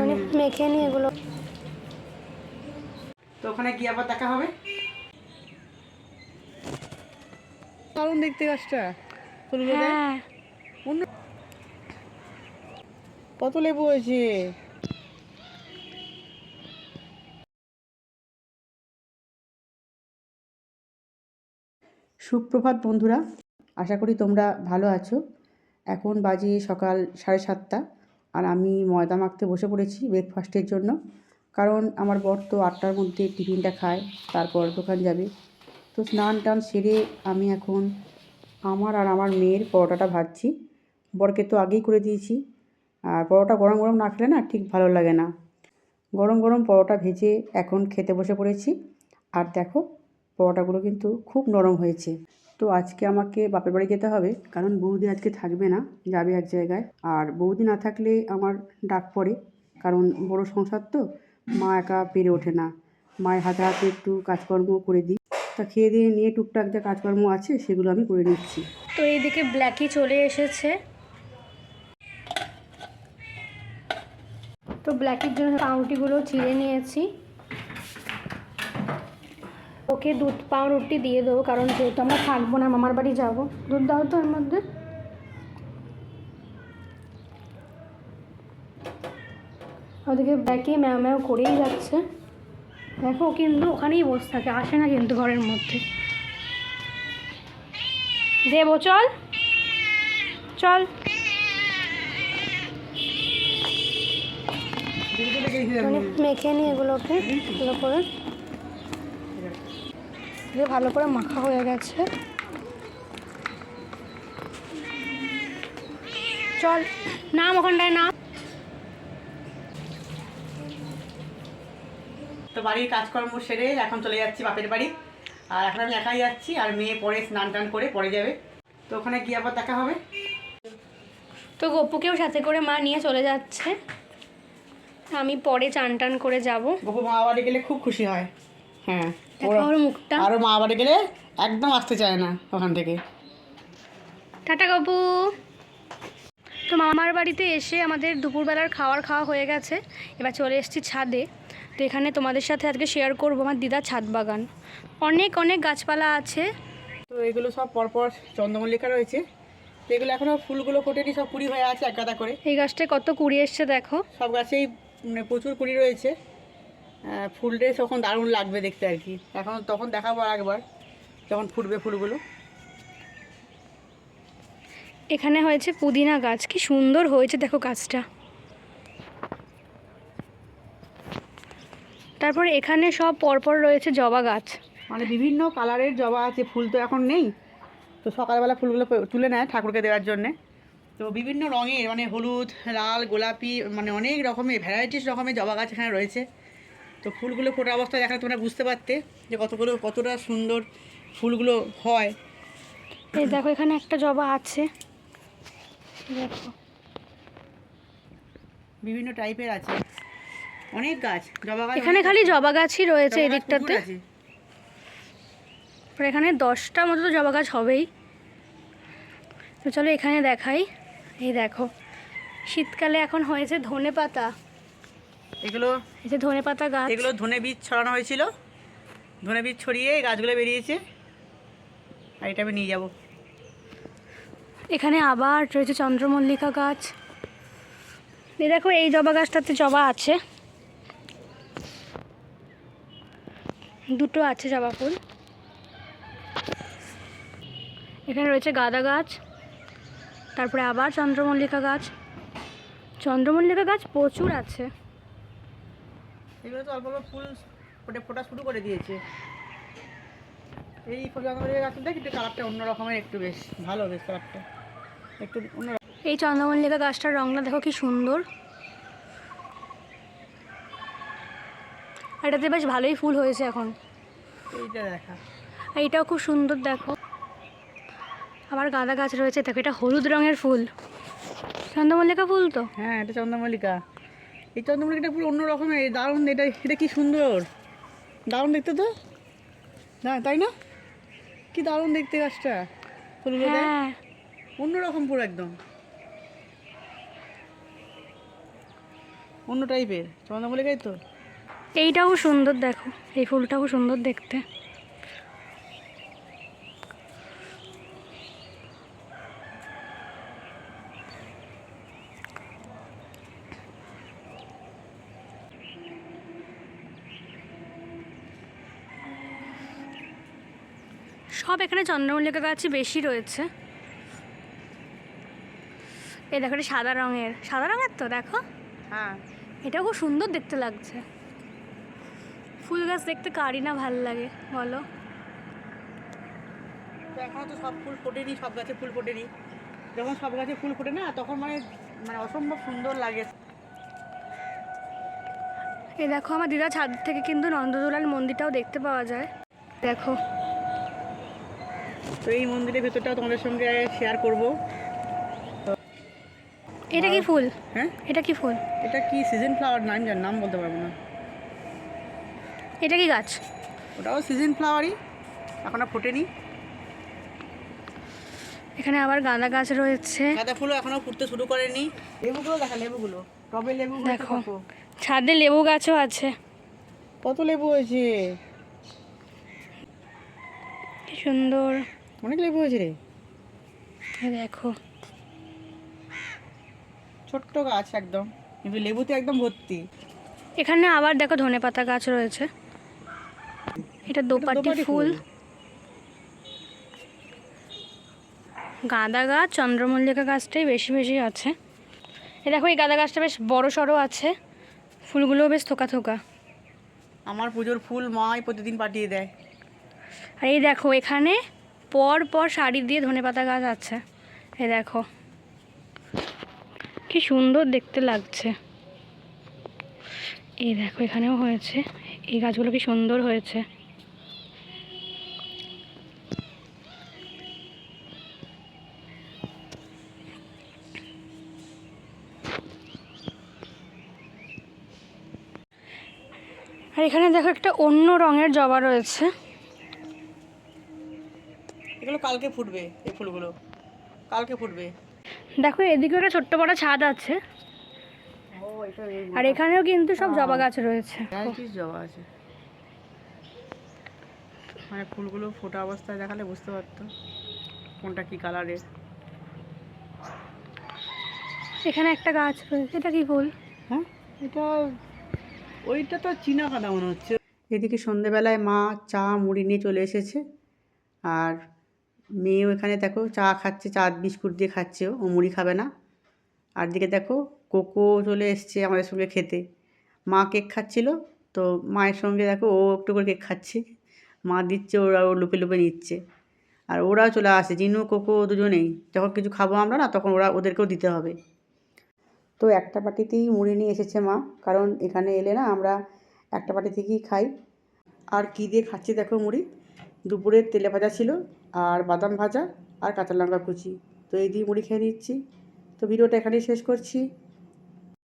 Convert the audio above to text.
মানে মেখে নিয়ে এগুলো। তো ওখানে গিয়ে আবার দেখা হবে? দারুণ দেখতে গাছটা। ফুলগুলো। হ্যাঁ। কত লেবু হয়েছে? সুপ্রভাত বন্ধুরা আশা করি তোমরা ভালো আছো। এখন বাজে সকাল সাড়ে সাতটা। আর আমি ময়দা মাখতে বসে পড়েছি ব্রেকফাস্টের জন্য। কারণ আমার বর তো আটটার মধ্যে টিফিনটা খায়, তারপর দোকান যাবে। তো স্নান টান সেরে আমি এখন আমার আর আমার মেয়ের পরোটাটা ভাজছি। বরকে তো আগেই করে দিয়েছি। আর পরোটা গরম গরম না খেলে না ঠিক ভালো লাগে না। গরম গরম পরোটা ভেজে এখন খেতে বসে পড়েছি। আর দেখো, পরোটাগুলো কিন্তু খুব নরম হয়েছে। তো আজকে আমাকে বাপের বাড়ি যেতে হবে। কারণ বৌদি আজকে থাকবে না, যাবে এক জায়গায়। আর বৌদি না থাকলে আমার ডাক পড়ে। কারণ বড় সংসার তো, মা একা পেরে ওঠে না। মায়ের হাতে হাতে একটু কাজকর্ম করে দিই। তা খেয়ে দিয়ে নিয়ে টুকটাক যা কাজকর্ম আছে, সেগুলো আমি করে নিচ্ছি। তো এইদিকে ব্ল্যাকি চলে এসেছে। তো ব্ল্যাকির জন্য পাউরুটিগুলো চিড়ে নিয়েছি। ওকে দুধ পাউরুটি দিয়ে দেবো কারণ যেহেতু আমরা থাকব না মামার বাড়ি যাব। দুধ দাও তো এর মধ্যে। ওদিকে ব্ল্যাকি ম্যাও ম্যাও করেই যাচ্ছে। দেখো ও কিন্তু ওখানেই বসে থাকে আসে না কিন্তু ঘরের মধ্যে। দেবো চল। চল। মেখে নিই এগুলোকে ভালো করে। দিয়ে ভালো করে মাখা হয়ে গেছে। চল নাম ওখানটায় নাম। তো বাড়ির কাজকর্ম সেরে এখন চলে যাচ্ছি বাপের বাড়ি। আর এখন আমি একাই যাচ্ছি আর মেয়ে পরে স্নান টান করে পরে যাবে। তো ওখানে গিয়ে আবার দেখা হবে। তো গপুকেও সাথে করে মা নিয়ে চলে যাচ্ছে। আমি পরে চান টান করে যাব। গপু মা বাড়ি গেলে খুব খুশি হয়। হ্যাঁ। আরও মা বাড়ি গেলে একদম আসতে চায় না ওখান থেকে। টাটা গপু। তো মামার বাড়িতে এসে আমাদের দুপুরবেলার খাওয়ার খাওয়া হয়ে গেছে। এবার চলে এসেছি ছাদে। তো এখানে তোমাদের সাথে আজকে শেয়ার করব আমার দিদার ছাদ বাগান। অনেক অনেক গাছপালা আছে। তো এগুলো সব পরপর চন্দ্রমল্লিকা রয়েছে। তো এগুলো এখনও ফুলগুলো ফোটেনি সব কুড়ি হয়ে আছে এক গাদা করে। এই গাছটায় কত কুড়ি এসছে দেখো। সব গাছেই মানে প্রচুর কুড়ি রয়েছে। আহ, ফুলটা তখন দারুণ লাগবে দেখতে আর কি। এখন তখন দেখাবো আর একবার যখন ফুটবে ফুলগুলো। এখানে হয়েছে পুদিনা গাছ কি সুন্দর হয়েছে দেখো গাছটা। তারপর এখানে সব পরপর রয়েছে জবা গাছ। মানে বিভিন্ন কালারের জবা আছে ফুল তো এখন নেই। তো সকালবেলা ফুলগুলো তুলে নেয় ঠাকুরকে দেওয়ার জন্যে। তো বিভিন্ন রঙের মানে হলুদ লাল গোলাপি মানে অনেক রকমের ভ্যারাইটিস রকমের জবা গাছ এখানে রয়েছে। তো ফুলগুলো ফোটা অবস্থায় দেখালে তোমরা বুঝতে পারতে যে কতগুলো কতটা সুন্দর ফুলগুলো হয়। এই দেখো এখানে একটা জবা আছে। দেখো। বিভিন্ন টাইপের আছে। অনেক গাছ জবা গাছ এখানে খালি জবা গাছই রয়েছে এই দিকটাতে। এখানে দশটা মতো তো জবা গাছ হবেই। তো চলো এখানে দেখাই। এই দেখো শীতকালে এখন হয়েছে ধনে পাতা এগুলো এই যে ধনে পাতা গাছ। এগুলো ধনে বীজ ছড়ানো হয়েছিল। ধনে বীজ ছড়িয়ে এই গাছগুলো বেরিয়েছে। আর এটা আমি নিয়ে যাব। এখানে আবার রয়েছে চন্দ্রমল্লিকা গাছ। এই দেখো এই জবা গাছটাতে জবা আছে। দুটো আছে জবা ফুল। এখানে রয়েছে গাঁদা গাছ। তারপরে আবার চন্দ্রমল্লিকা গাছ। চন্দ্রমল্লিকা গাছ প্রচুর আছে। এগুলো তো অল্প অল্প ফুল ফোটে ফোটা শুরু করে দিয়েছে। এই গাছটা দেখ একটু কালারটা অন্য রকমের একটু বেশ ভালো বেশ কালারটা। একটু অন্য এই চন্দ্রমল্লিকা গাছটার রংটা দেখো কি সুন্দর। এটাতে বেশ ভালোই ফুল হয়েছে এখন। এইটা দেখা। আর এটাও খুব সুন্দর দেখো। আবার গাঁদা গাছ রয়েছে দেখো এটা হলুদ রঙের ফুল। চন্দ্রমল্লিকা ফুল তো? হ্যাঁ এটা চন্দ্রমল্লিকা। এই চন্দ্রমল্লিকাটা পুরো অন্য রকমের দারুণ এটা এটা কি সুন্দর। দারুণ দেখতে তো? না তাই না? কি দারুণ দেখতে গাছটা। ফুলগুলো। হ্যাঁ। অন্য রকম পুরো একদম। অন্য টাইপের চন্দ্রমল্লিকাই তো? এইটাও সুন্দর দেখো এই ফুলটাও সুন্দর দেখতে। সব এখানে চন্দ্রমল্লিকা গাছই বেশি রয়েছে। এ দেখো এটা সাদা রঙের। সাদা রঙের তো দেখো। হ্যাঁ। এটা খুব সুন্দর দেখতে লাগছে। ফুল গাছ দেখতে কারি না ভালো লাগে বলো। তো এখনও তো সব ফুল ফোটেনি সব গাছে ফুল ফোটেনি। যখন সব গাছে ফুল ফোটে না তখন মানে মানে অসম্ভব সুন্দর লাগে। এ দেখো আমার দিদা ছাদ থেকে কিন্তু নন্দদোলাল মন্দিরটাও দেখতে পাওয়া যায়। দেখো। তো এই মন্দিরের ভেতরটাও তোমাদের সঙ্গে শেয়ার করব। এটা কি ফুল? হ্যাঁ? এটা কি ফুল? এটা কি সিজন ফ্লাওয়ার নাম জান নাম বলতে পারব না। এটা কি গাছ? ওটাও সিজন ফ্লাওয়ারই এখন ফোটেনি। এখানে আবার গাঁদা গাছ রয়েছে। গাঁদা ফুলও এখনও ফুটতে শুরু করেনি। লেবুগুলো দেখা লেবুগুলো। টবে লেবু দেখো। ছাদে লেবু গাছও আছে। কত লেবু হয়েছে? কি সুন্দর। অনেক লেবু হয়েছে রে। দেখো। ছোট্ট গাছ একদম। কিন্তু লেবুতে একদম ভর্তি। এখানে আবার দেখো ধনেপাতা গাছ রয়েছে। এটা দোপাটি ফুল। গাঁদা গাছ চন্দ্রমল্লিকা গাছটাই বেশি বেশি আছে। এ দেখো এই গাঁদা গাছটা বেশ বড় সড়ো আছে। ফুলগুলোও বেশ থোকা থোকা। আমার পুজোর ফুল মাই প্রতিদিন পাঠিয়ে দেয়। আর এই দেখো এখানে পর পর শাড়ি দিয়ে ধনেপাতা গাছ আছে। এ দেখো। কি সুন্দর দেখতে লাগছে। এই দেখো, এখানেও হয়েছে। এই গাছগুলো কি সুন্দর হয়েছে। আর এখানে দেখো একটা অন্য রঙের জবা রয়েছে। কালকে ফুটবে এই ফুলগুলো। কালকে ফুটবে। দেখো এদিকে একটা ছোট্ট বড় ছাদ আছে। আর এখানেও কিন্তু সব জবা গাছ রয়েছে। জবা আছে। মানে ফুলগুলো ফোটা অবস্থায় দেখালে বুঝতে পারতো কোনটা কি কালারের এখানে একটা গাছ রয়েছে এটা কি ফুল? হ্যাঁ এটা ওইটা তো চীনা কাদা মনে হচ্ছে। এদিকে সন্ধেবেলায় মা চা মুড়ি নিয়ে চলে এসেছে। আর মেয়েও এখানে দেখো চা খাচ্ছে, চা বিস্কুট দিয়ে খাচ্ছে ও মুড়ি খাবে না। আর দিকে দেখো কোকো চলে এসছে আমাদের সঙ্গে খেতে। মা কেক খাচ্ছিল, তো মায়ের সঙ্গে দেখো ও একটু করে কেক খাচ্ছে। মা দিচ্ছে, ওরা ও লুপে লুপে নিচ্ছে। আর ওরাও চলে আসে, জিনু, কোকো দুজনেই। যখন কিছু খাব আমরা না, তখন ওরা ওদেরকেও দিতে হবে। তো একটা বাটিতেই মুড়ি নিয়ে এসেছে মা, কারণ এখানে এলে না আমরা একটা বাটি থেকেই খাই। আর কী দিয়ে খাচ্ছি দেখো মুড়ি? দুপুরের তেলে ভাজা ছিল আর বাদাম ভাজা আর কাঁচা লঙ্কা কুচি। তো এই দিয়ে মুড়ি খেয়ে নিচ্ছি। তো ভিডিওটা এখানেই শেষ করছি।